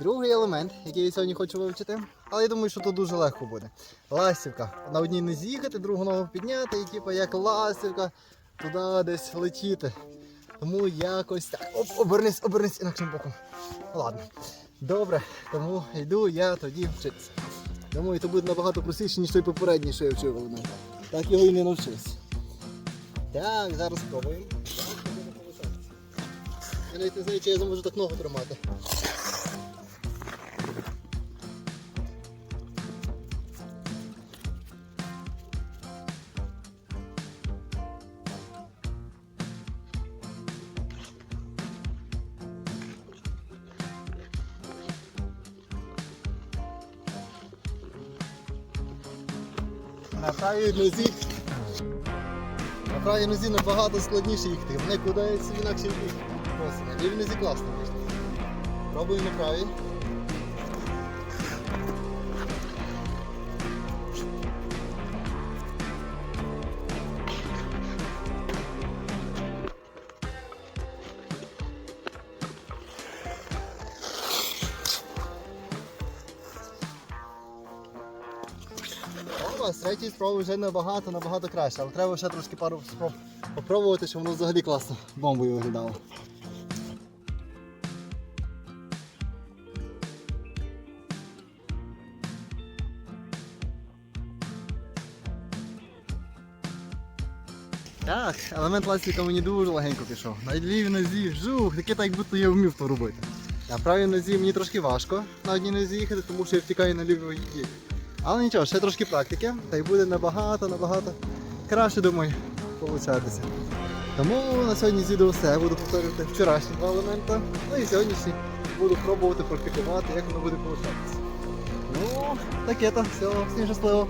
Другий елемент, який я сьогодні хочу вивчити, але я думаю, що тут дуже легко буде. Ластівка. На одній не з'їхати, другу ногу підняти, і типу як ластівка туди десь летіти. Тому якось так. Оп, обернись, обернись інакшим боком. Ладно. Добре, тому йду я тоді вчитися. Думаю, це буде набагато простіше, ніж той попередній, що я вчив елемент. Так його і не навчився. Так, зараз спробуємо. Я навіть не знаю, чи я зможу так ногу тримати. На правій нозі. На правій нозі набагато складніше їхати. Вони кудаються в інакший бік. Просто на лівій нозі. Пробуємо на правій. О, з третьої спроби вже набагато, набагато краще, але треба ще трошки пару спроб попробувати, щоб воно взагалі класно бомбою виглядало. Так, елемент ластика мені дуже легенько пішов. На лівій нозі жух, таке так будто я вмів то робити. На правій нозі мені трошки важко на одній нозі їхати, тому що я втікаю на лівий бік. Але нічого, ще трошки практики, та й буде набагато, набагато краще, думаю, получатися. Тому на сьогодні з відео все. Буду повторювати вчорашні два елемента. Ну і сьогоднішні буду пробувати практикувати, як воно буде получатися. Ну, таке то, все, всім щасливо.